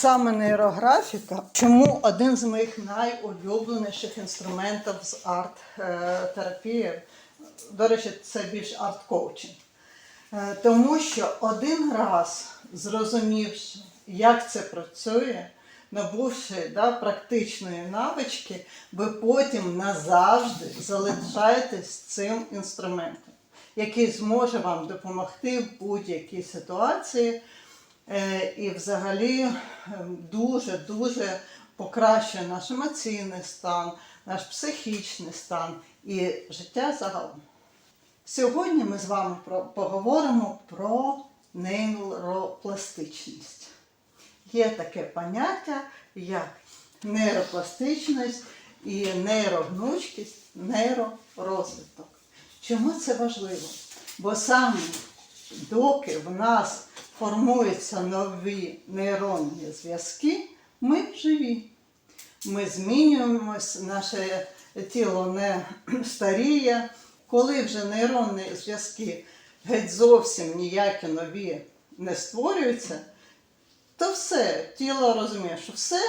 Саме нейрографіка, чому один з моїх найулюбленіших інструментів з арт-терапії, до речі, це більш арт-коучинг. Е, Тому що один раз зрозумівши, як це працює, набувши да, практичної навички, ви потім назавжди залишаєтесь цим інструментом, який зможе вам допомогти в будь-якій ситуації. Е, І взагалі дуже-дуже покращує наш емоційний стан, наш психічний стан і життя загалом. Сьогодні ми з вами поговоримо про нейропластичність. Є таке поняття, як нейропластичність і нейрогнучкість, нейророзвиток. Чому це важливо? Бо саме доки в нас формуються нові нейронні зв'язки, ми живі. Ми змінюємось, наше тіло не старіє. Коли вже нейронні зв'язки геть зовсім ніякі нові не створюються, то все, тіло розуміє, що все,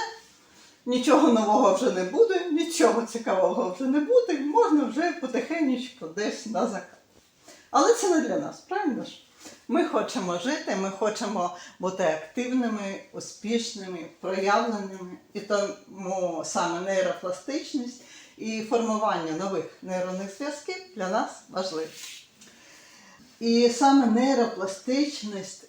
нічого нового вже не буде, нічого цікавого вже не буде, можна вже потихеньку десь на закат. Але це не для нас, правильно ж? Ми хочемо жити, ми хочемо бути активними, успішними, проявленими. І тому саме нейропластичність і формування нових нейронних зв'язків для нас важливі. І саме нейропластичність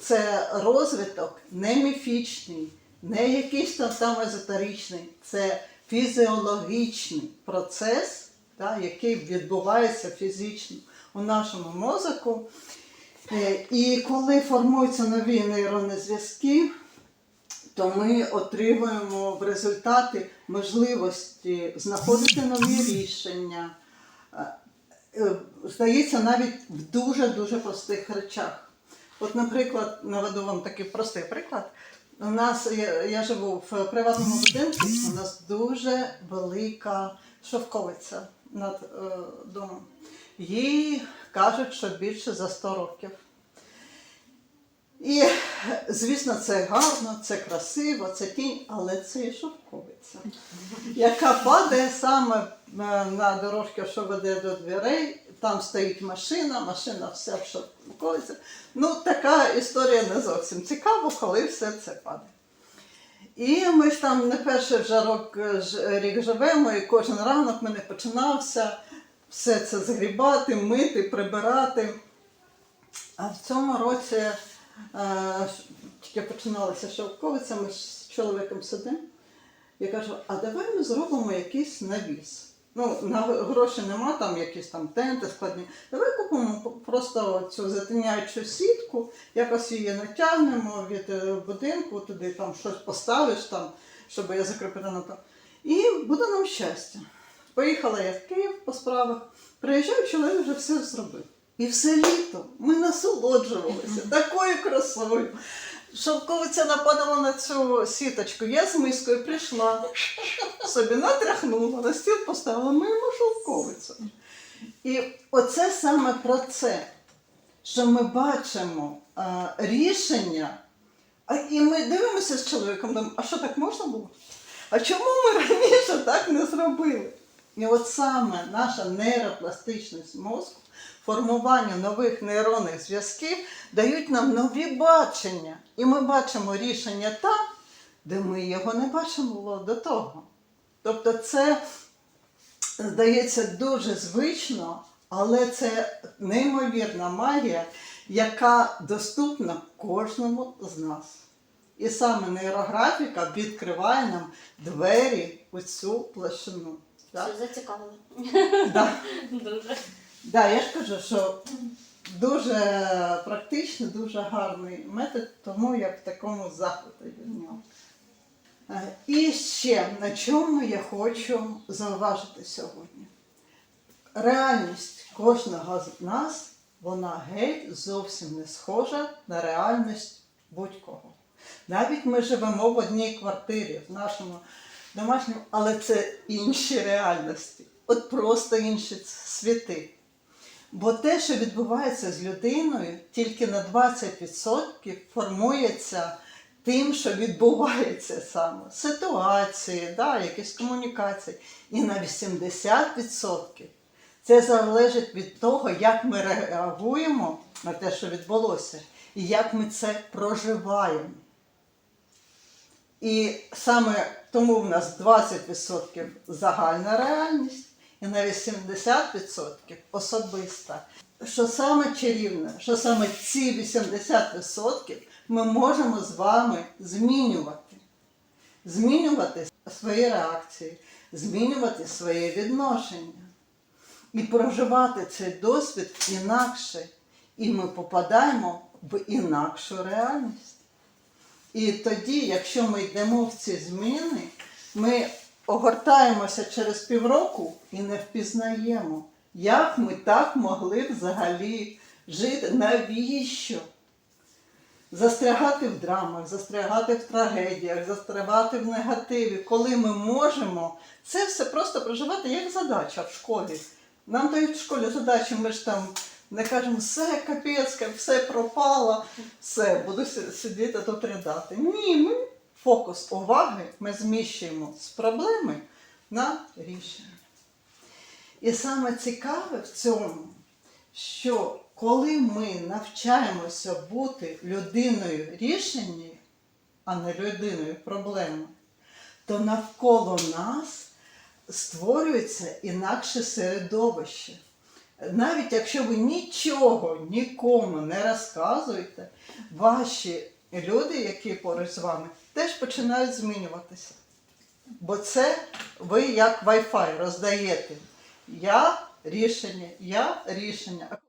це розвиток не міфічний, не якийсь там езотеричний, це фізіологічний процес, який відбувається фізично у нашому мозку. Е, І коли формуються нові нейронні зв'язки, то ми отримуємо в результаті можливості знаходити нові рішення. Е, е, Здається, навіть в дуже-дуже простих речах. От, наприклад, наведу вам такий простий приклад. У нас я, я живу в приватному будинку, у нас дуже велика шовковиця над е, домом. Їй кажуть, що більше за 100 років. І, звісно, це гарно, це красиво, це тінь, але це і шовковиця, яка падає саме е, на дорожку, що веде до дверей. Там стоїть машина, машина вся в шовковиці. Ну, така історія не зовсім цікава, коли все це падає. І ми ж там не перший вже е, рік живемо, і кожен ранок мене починався все це згрібати, мити, прибирати. А в цьому році е, тільки починалася шовковиця, ми з чоловіком сидимо. Я кажу, а давай ми зробимо якийсь навіс. Ну, на гроші нема, там якісь там тенти складні. Давай купимо просто цю затиняючу сітку, якось її натягнемо від е, будинку, туди там щось поставиш, там, щоб я закріпила на то. І буде нам щастя. Поїхала я в Київ по справах, приїжджаю, чоловік вже все зробив. І все літо ми насолоджувалися такою красою. Шовковиця нападала на цю сіточку. Я з мискою прийшла, собі натряхнула, на стіл поставила моєму шовковицю. І оце саме про це, що ми бачимо а, рішення, а, і ми дивимося з чоловіком, думаємо, а що так можна було? А чому ми раніше так не зробили? І от саме наша нейропластичність мозку, формування нових нейронних зв'язків дають нам нові бачення. І ми бачимо рішення там, де ми його не бачимо до того. Тобто це, здається, дуже звично, але це неймовірна магія, яка доступна кожному з нас. І саме нейрографіка відкриває нам двері у цю площину. Так? Все зацікавило. Да. Дуже. Да, я ж кажу, що дуже практичний, дуже гарний метод, тому я в такому захваті від нього. Е, І ще на чому я хочу зауважити сьогодні. Реальність кожного з нас, вона геть зовсім не схожа на реальність будь-кого. Навіть ми живемо в одній квартирі в нашому домашньому, але це інші реальності, от просто інші світи. Бо те, що відбувається з людиною, тільки на 20% формується тим, що відбувається саме, ситуації, да, якісь комунікації. І на 80% це залежить від того, як ми реагуємо на те, що відбулося, і як ми це проживаємо. І саме тому в нас 20% загальна реальність і на 80% особиста. Що саме чарівне, що саме ці 80% ми можемо з вами змінювати. Змінювати свої реакції, змінювати своє відношення і проживати цей досвід інакше. І ми попадаємо в інакшу реальність. І тоді, якщо ми йдемо в ці зміни, ми огортаємося через півроку і не впізнаємо, як ми так могли взагалі жити. Навіщо? Застрягати в драмах, застрягати в трагедіях, застрягати в негативі, коли ми можемо це все просто проживати як задача в школі. Нам дають в школі задачі, ми ж там не кажемо, все капець, все пропало, все, буду сидіти тут ридати. Ні, ми фокус уваги ми зміщуємо з проблеми на рішення. І саме цікаве в цьому, що коли ми навчаємося бути людиною рішення, а не людиною проблеми, то навколо нас створюється інакше середовище. Навіть якщо ви нічого нікому не розказуєте, ваші люди, які поруч з вами, теж починають змінюватися. Бо це ви як Wi-Fi роздаєте. Я рішення, я рішення.